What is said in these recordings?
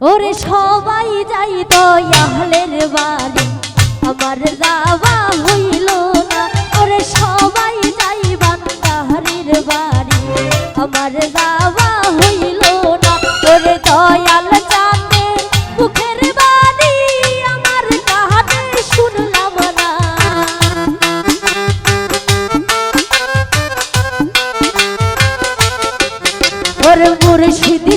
ওরে সবাই যাই তো আহলের বাড়ি। আমার যাওয়া হইল না। ওরে সবাই যাই বান্দাহারির বাড়ি। আমার যাওয়া হইল না। ওরে দয়াল চাঁদে মুখের বাড়ি আমার কাহাতে শুনলাম না। ওরে মুর্শিদি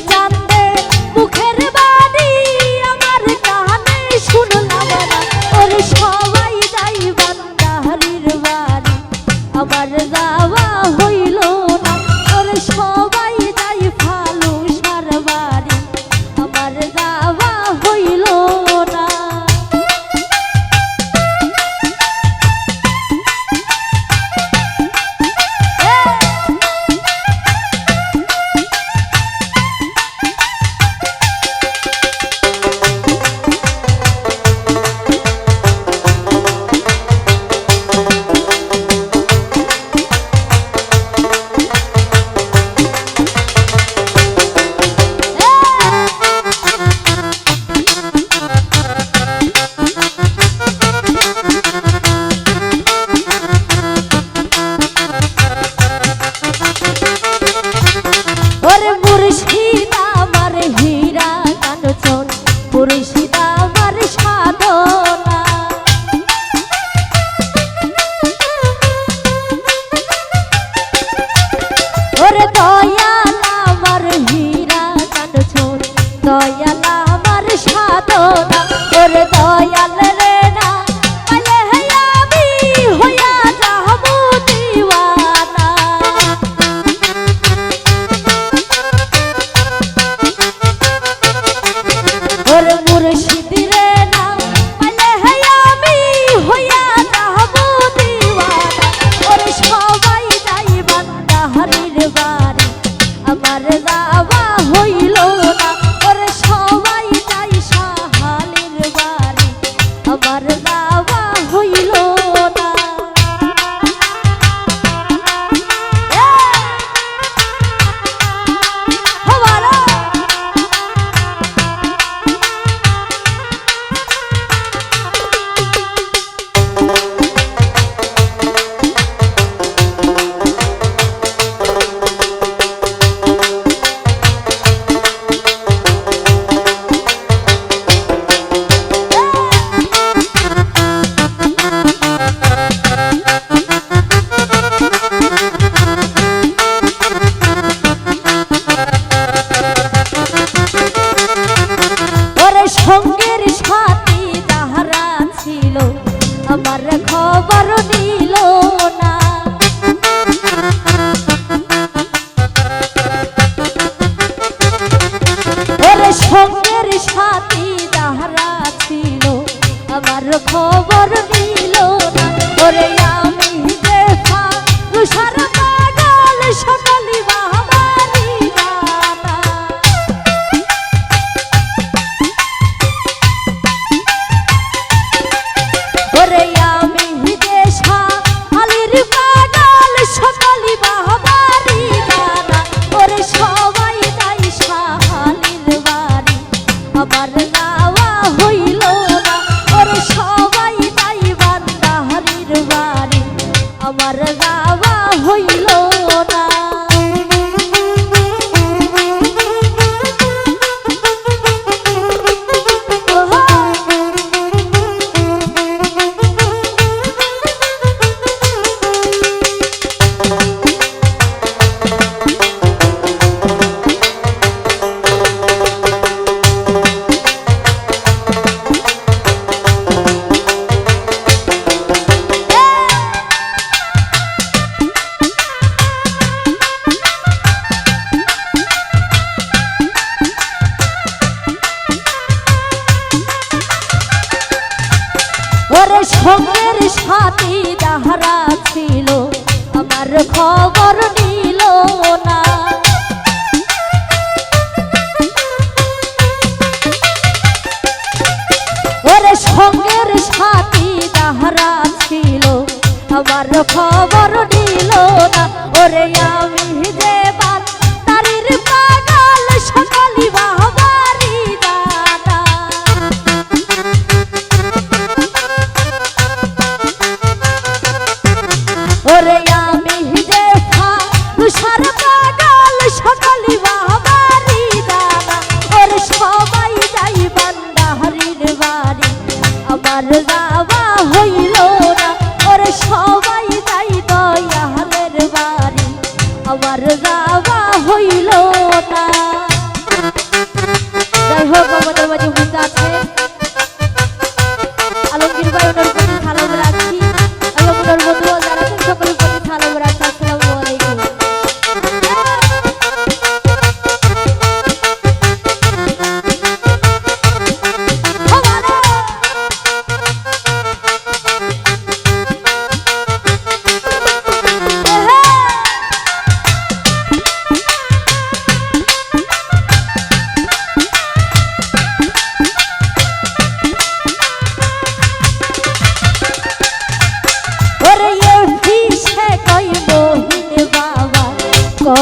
আমার সঙ্গের সাথে তাহারা ছিল। আমার খবর নিল না। সঙ্গের সাথী তাহারা ছিল। আমার খবর নিল না। ওরে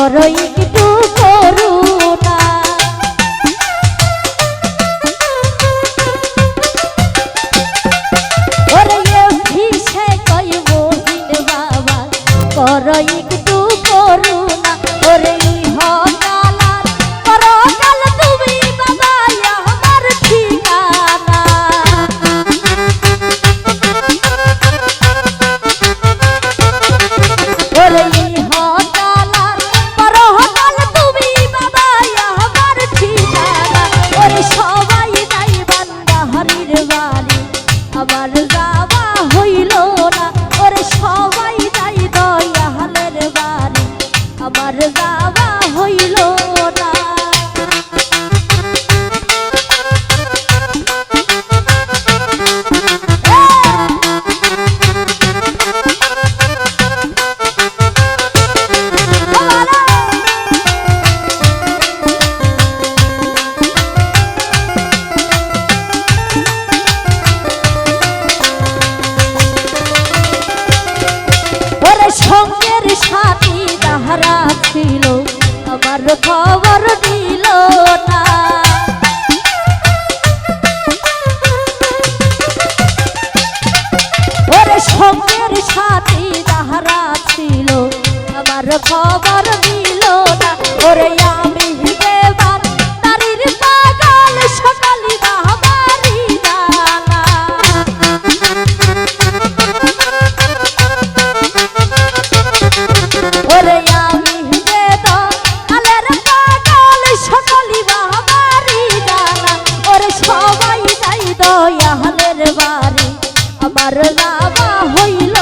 Roy. দয়ালের বাড়ি আমার লাভা হইল